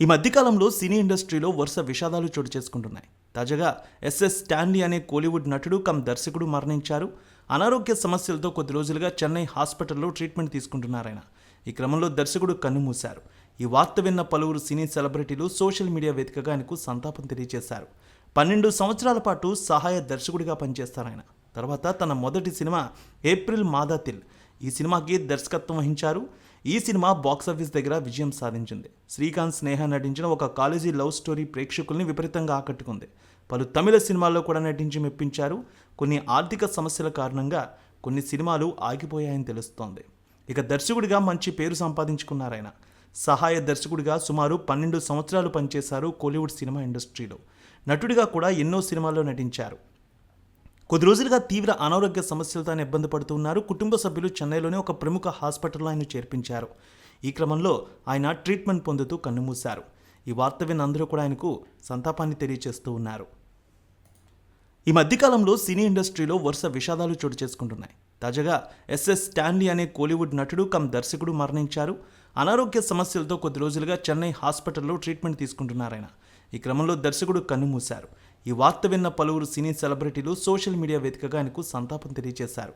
ఈ మధ్యకాలంలో సినీ ఇండస్ట్రీలో వరుస విషాదాలు చోటు చేసుకుంటున్నాయి. తాజాగా ఎస్ఎస్ స్టాన్లీ అనే కోలీవుడ్ నటుడు కమ్ దర్శకుడు మరణించారు. అనారోగ్య సమస్యలతో కొద్ది రోజులుగా చెన్నై హాస్పిటల్లో ట్రీట్మెంట్ తీసుకుంటున్నారాయన ఈ క్రమంలో దర్శకుడు కన్నుమూశారు ఈ వార్త విన్న పలువురు సినీ సెలబ్రిటీలు సోషల్ మీడియా వేదికగా ఆయనకు సంతాపం తెలియజేశారు. పన్నెండు సంవత్సరాల పాటు సహాయ దర్శకుడిగా పనిచేస్తారాయన తర్వాత తన మొదటి సినిమా ఏప్రిల్ మాదాతిల్. ఈ సినిమాకి దర్శకత్వం వహించారు. ఈ సినిమా బాక్సాఫీస్ దగ్గర విజయం సాధించింది. శ్రీకాంత్ స్నేహ నటించిన ఒక కాలేజీ లవ్ స్టోరీ ప్రేక్షకుల్ని విపరీతంగా ఆకట్టుకుంది. పలు తమిళ సినిమాల్లో కూడా నటించి మెప్పించారు. కొన్ని ఆర్థిక సమస్యల కారణంగా కొన్ని సినిమాలు ఆగిపోయాయని తెలుస్తోంది. ఇక దర్శకుడిగా మంచి పేరు సంపాదించుకున్నారాయన. సహాయ దర్శకుడిగా సుమారు పన్నెండు సంవత్సరాలు పనిచేశారు కోలీవుడ్ సినిమా ఇండస్ట్రీలో. నటుడిగా కూడా ఎన్నో సినిమాల్లో నటించారు. కొద్ది రోజులుగా తీవ్ర అనారోగ్య సమస్యలతో ఆయన ఇబ్బంది పడుతున్నారు కుటుంబ సభ్యులు చెన్నైలోని ఒక ప్రముఖ హాస్పిటల్లో ఆయన చేర్పించారు. ఈ క్రమంలో ఆయన ట్రీట్మెంట్ పొందుతూ కన్నుమూశారు. ఈ వార్త విన్న అందరూ కూడా ఆయనకు సంతాపాన్ని తెలియజేస్తూ ఉన్నారు. ఈ మధ్యకాలంలో సినీ ఇండస్ట్రీలో వరుస విషాదాలు చోటు చేసుకుంటున్నాయి. తాజాగా ఎస్ఎస్ స్టాన్లీ అనే కోలీవుడ్ నటుడు కమ్ దర్శకుడు మరణించారు. అనారోగ్య సమస్యలతో కొద్ది రోజులుగా చెన్నై హాస్పిటల్లో ట్రీట్మెంట్ తీసుకుంటున్నారాయన. ఈ క్రమంలో దర్శకుడు కన్నుమూశారు. ఈ వార్త విన్న పలువురు సినీ సెలబ్రిటీలు సోషల్ మీడియా వేదికగా ఆయనకు సంతాపం తెలియజేశారు.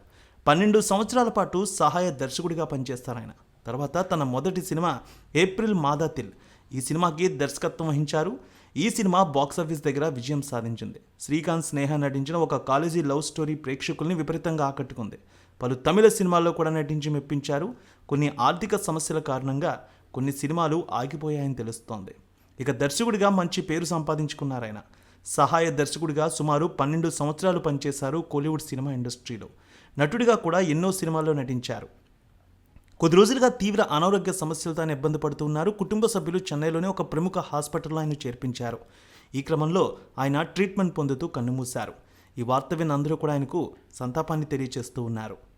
పన్నెండు సంవత్సరాల పాటు సహాయ దర్శకుడిగా పనిచేస్తారాయన. తర్వాత తన మొదటి సినిమా ఏప్రిల్ మాదాతిల్ ఈ సినిమాకి దర్శకత్వం వహించారు. ఈ సినిమా బాక్సాఫీస్ దగ్గర విజయం సాధించింది. శ్రీకాంత్ స్నేహ నటించిన ఒక కాలేజీ లవ్ స్టోరీ ప్రేక్షకుల్ని విపరీతంగా ఆకట్టుకుంది. పలు తమిళ సినిమాల్లో కూడా నటించి మెప్పించారు. కొన్ని ఆర్థిక సమస్యల కారణంగా కొన్ని సినిమాలు ఆగిపోయాయని తెలుస్తోంది. ఇక దర్శకుడిగా మంచి పేరు సంపాదించుకున్నారాయన. సహాయ దర్శకుడిగా సుమారు పన్నెండు సంవత్సరాలు పనిచేశారు కోలీవుడ్ సినిమా ఇండస్ట్రీలో. నటుడిగా కూడా ఎన్నో సినిమాల్లో నటించారు. కొద్ది రోజులుగా తీవ్ర అనారోగ్య సమస్యలతో ఆయన ఇబ్బంది పడుతున్నారు కుటుంబ సభ్యులు చెన్నైలోనే ఒక ప్రముఖ హాస్పిటల్లో ఆయన చేర్పించారు. ఈ క్రమంలో ఆయన ట్రీట్మెంట్ పొందుతూ కన్నుమూశారు. ఈ వార్త విన్న అందరూ కూడా ఆయనకు సంతాపాన్ని తెలియజేస్తూ ఉన్నారు.